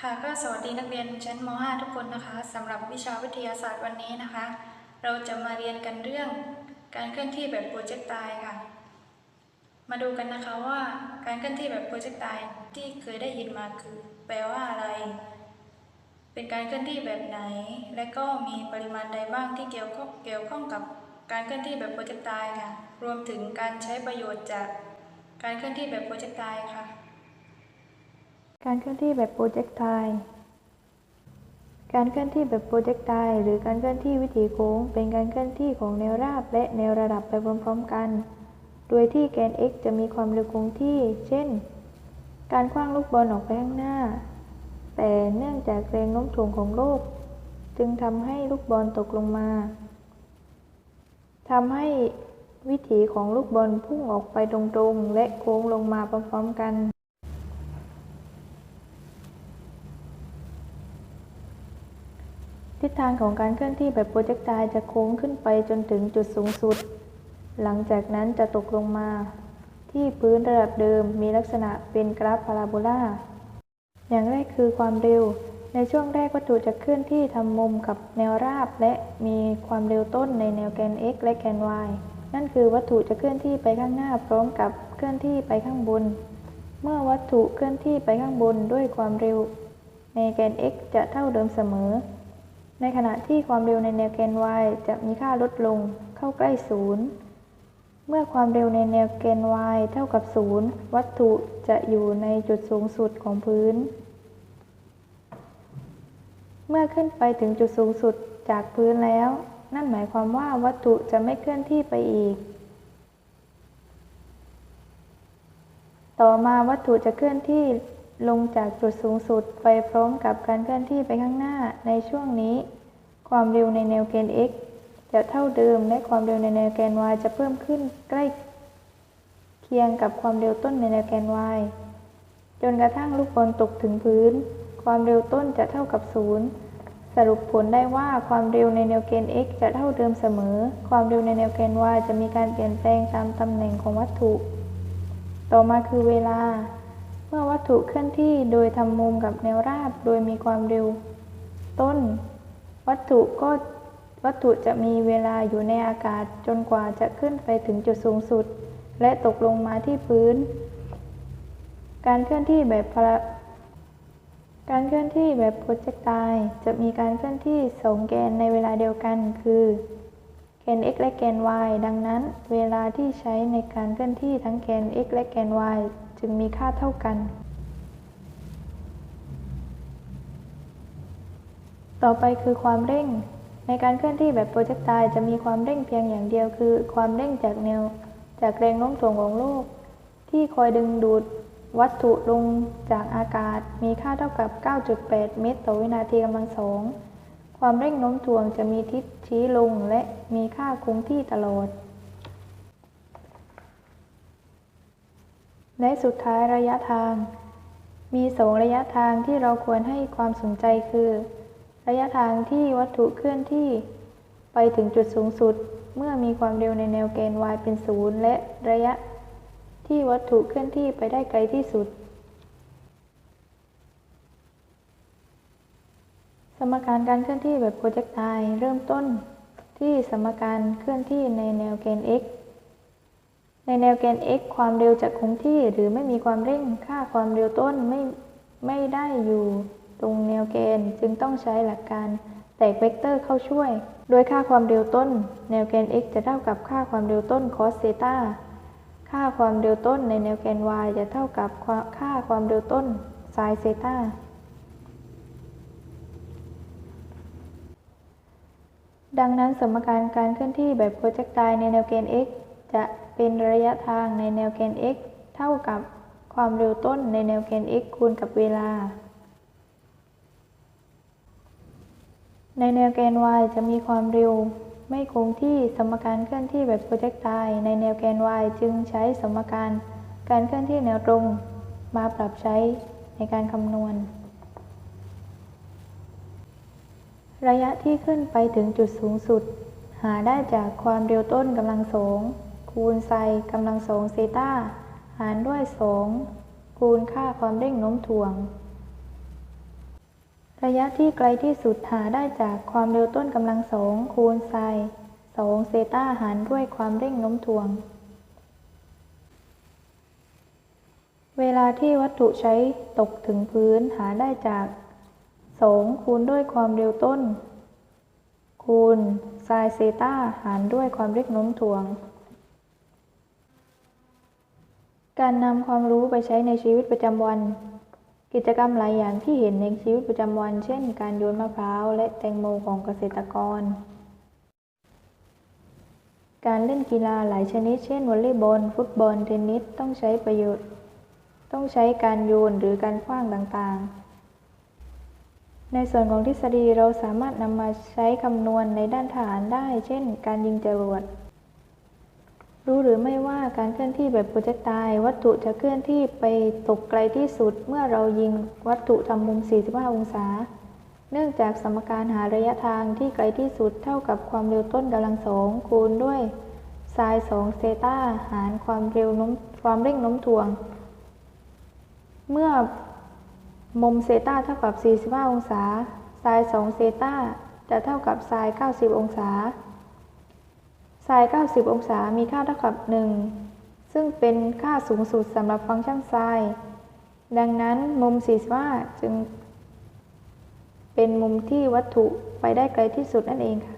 ค่ะก็สวัสดีนักเรียนชั้นม .5 ทุกคนนะคะสำหรับวิชาวิทยาศาสตร์วันนี้นะคะ เราจะมาเรียนกันเรื่องการเคลื่อนที่แบบโปรเจกต์ไตค่ะ มาดูกันนะคะว่าการเคลื่อนที่แบบโปรเจกต์ไตที่เคยได้ยินมาคือ แปลว่าอะไร เป็นการเคลื่อนที่แบบไหน และก็มีปริมาณใดบ้างที่เกี่ยวข้องเกี่ยวข้องกับการเคลื่อนที่แบบโปรเจกต์ไตค่ะ รวมถึงการใช้ประโยชน์จากการเคลื่อนที่แบบโปรเจกต์ไตค่ะ การเคลื่อนที่แบบโปรเจกไตล์การเคลื่อนที่แบบโปรเจกไตล์หรือการเคลื่อนที่วิถีโค้ง เป็นการเคลื่อนที่ของแนวราบและแนวระดับไปพร้อมๆกัน โดยที่แกน x จะมีความเร็วคงที่ เช่น การคว้างลูกบอลออกไปข้างหน้า แต่เนื่องจากแรงโน้มถ่วงของโลก จึงทำให้ลูกบอลตกลงมาทำให้วิถีของลูกบอลพุ่งออกไปตรงๆ และโค้งลงมาพร้อมๆกัน ทิศทางของการเคลื่อนที่แบบโปรเจกไตล์จะโค้งขึ้นไปจนถึงจุดสูงสุด หลังจากนั้นจะตกลงมา ที่พื้นระดับเดิมมีลักษณะเป็นกราฟพาราโบลาอย่างแรกคือความเร็ว ในช่วงแรกวัตถุจะเคลื่อนที่ทำมุมกับแนวราบ และมีความเร็วต้นในแนวแกน x และแกน y นั่นคือวัตถุจะเคลื่อนที่ไปข้างหน้าพร้อมกับเคลื่อนที่ไปข้างบน เมื่อวัตถุเคลื่อนที่ไปข้างบนด้วยความเร็ว ในแกน x จะเท่าเดิมเสมอ ในขณะที่ความเร็วในแนวแกน y จะมีค่าลดลงเข้าใกล้ศูนย์เมื่อความเร็วในแนวแกน y เท่ากับศูนย์วัตถุจะอยู่ในจุดสูงสุดของพื้น เมื่อขึ้นไปถึงจุดสูงสุดจากพื้นแล้ว นั่นหมายความว่าวัตถุจะไม่เคลื่อนที่ไปอีก ต่อมาวัตถุจะเคลื่อนที่ ลงจากจุดสูงสุดไปพร้อมกับการเคลื่อนที่ไปข้างหน้าในช่วงนี้ ความเร็วในแนวเกณฑ์ x จะเท่าเดิมและความเร็วในแนวแกน y จะเพิ่มขึ้นใกล้เคียงกับความเร็วต้นในแนวแกน y จนกระทั่งลูกบอลตกถึงพื้น ความเร็วต้นจะเท่ากับศูนย์สรุปผลได้ว่าความเร็วในแนวเกณฑ์ x จะเท่าเดิมเสมอ ความเร็วในแนวแกน y จะมีการเปลี่ยนแปลงตามตำแหน่งของวัตถุ ต่อมาคือเวลา เมื่อวัตถุเคลื่อนที่โดยทำมุมกับแนวราบโดยมีความเร็ว ต้น วัตถุก็วัตถุจะมีเวลาอยู่ในอากาศจนกว่าจะขึ้นไปถึงจุดสูงสุด และตกลงมาที่พื้น การเคลื่อนที่แบบพละการเคลื่อนที่แบบโปรเจกไตล์จะมีการเคลื่อนที่สองแกนในเวลาเดียวกันคือแกน x และแกน y ดังนั้น เวลาที่ใช้ในการเคลื่อนที่ทั้งแกน x และแกน y จึงมีค่าเท่ากัน ต่อไปคือความเร่ง ในการเคลื่อนที่แบบโปรเจกตล์จะมีความเร่งเพียงอย่างเดียวคือ ความเร่งจากแนว จากแรงโน้มถ่วงของโลก ที่คอยดึงดูดวัตถุลงจากอากาศมีค่าเท่ากับ 9.8 เมตรต่อวินาทีกำลังสอง ความเร่งโน้มถ่วงจะมีทิศชี้ลงและมีค่าคงที่ตลอด และสุดท้ายระยะทาง มีสองระยะทางที่เราควรให้ความสนใจคือ ระยะทางที่วัตถุเคลื่อนที่ ไปถึงจุดสูงสุด เมื่อมีความเร็วในแนวแกน y เป็นศูนย์และระยะ ที่วัตถุเคลื่อนที่ไปได้ไกลที่สุด สมการการเคลื่อนที่แบบโปรเจกไตล์เริ่มต้นที่สมการเคลื่อนที่ในแนวแกน x ในแนวแกน x ความเร็วจะคงที่หรือไม่มีความเร่งค่าความเร็วต้นไม่ไม่ได้อยู่ตรงแนวแกนจึงต้องใช้หลักการแตกเวกเตอร์เข้าช่วย โดยค่าความเร็วต้น แนวแกน x จะเท่ากับค่าความเร็วต้น cos เซตาค่าความเร็วต้นในแนวแกน y จะเท่ากับค่าความเร็วต้น sin เซตาดังนั้นสมการการเคลื่อนที่แบบโปรเจกไตล์ในแนวแกน x จะ เป็นระยะทางในแนวแกน x เท่ากับความเร็วต้นในแนวแกน x คูณกับเวลา ในแนวแกน y จะมีความเร็ว ไม่คงที่สมการเคลื่อนที่แบบโปรเจกไตล์ในแนวแกน y จึงใช้สมการการเคลื่อนที่แนวตรง มาปรับใช้ในการคำนวณ ระยะที่ขึ้นไปถึงจุดสูงสุด หาได้จากความเร็วต้นกำลังสอง คูณไซกำลังสองเซตาหารด้วย 2 คูณค่าความเร่งโน้มถ่วง ระยะที่ไกลที่สุดหาได้จากความเร็วต้นกำลังสองคูณไซน์สองเซตาหารด้วยความเร่งโน้มถ่วง เวลาที่วัตถุใช้ตกถึงพื้นหาได้จาก 2 คูณด้วยความเร็วต้น คูณไซน์เซตาหารด้วยความเร่งโน้มถ่วง การนำความรู้ไปใช้ในชีวิตประจำวัน กิจกรรมหลายอย่างที่เห็นในชีวิตประจำวัน เช่น การโยนมะพร้าวและแตงโมของเกษตรกร การเล่นกีฬาหลายชนิด เช่นวอลเลย์บอล ฟุตบอล เทนนิส ต้องใช้ประโยชน์ ต้องใช้การโยนหรือการขว้างต่างๆ ในส่วนของทฤษฎีเราสามารถนำมาใช้คำนวณในด้านทหารได้ เช่น การยิงจรวด รู้หรือไม่ว่าการเคลื่อนที่แบบโปรเจกไตล์วัตถุจะเคลื่อนที่ไปตกไกลที่สุด เมื่อเรายิงวัตถุทำมุม 45 องศา เนื่องจากสมการหาระยะทางที่ไกลที่สุดเท่ากับความเร็วต้นกำลังสองคูณด้วยไซน์2เซตาหารความเร็วน้มความเร่งโน้มถ่วง เมื่อมุมเซตาเท่ากับ 45 องศาไซน์2เซตาจะเท่ากับไซน์90 องศา ไซน์90 องศามีค่าเท่ากับ 1 ซึ่งเป็นค่าสูงสุดสำหรับฟังก์ชันไซน์ดังนั้นมุม 45 จึงเป็นมุมที่วัตถุไปได้ไกลที่สุดนั่นเองค่ะ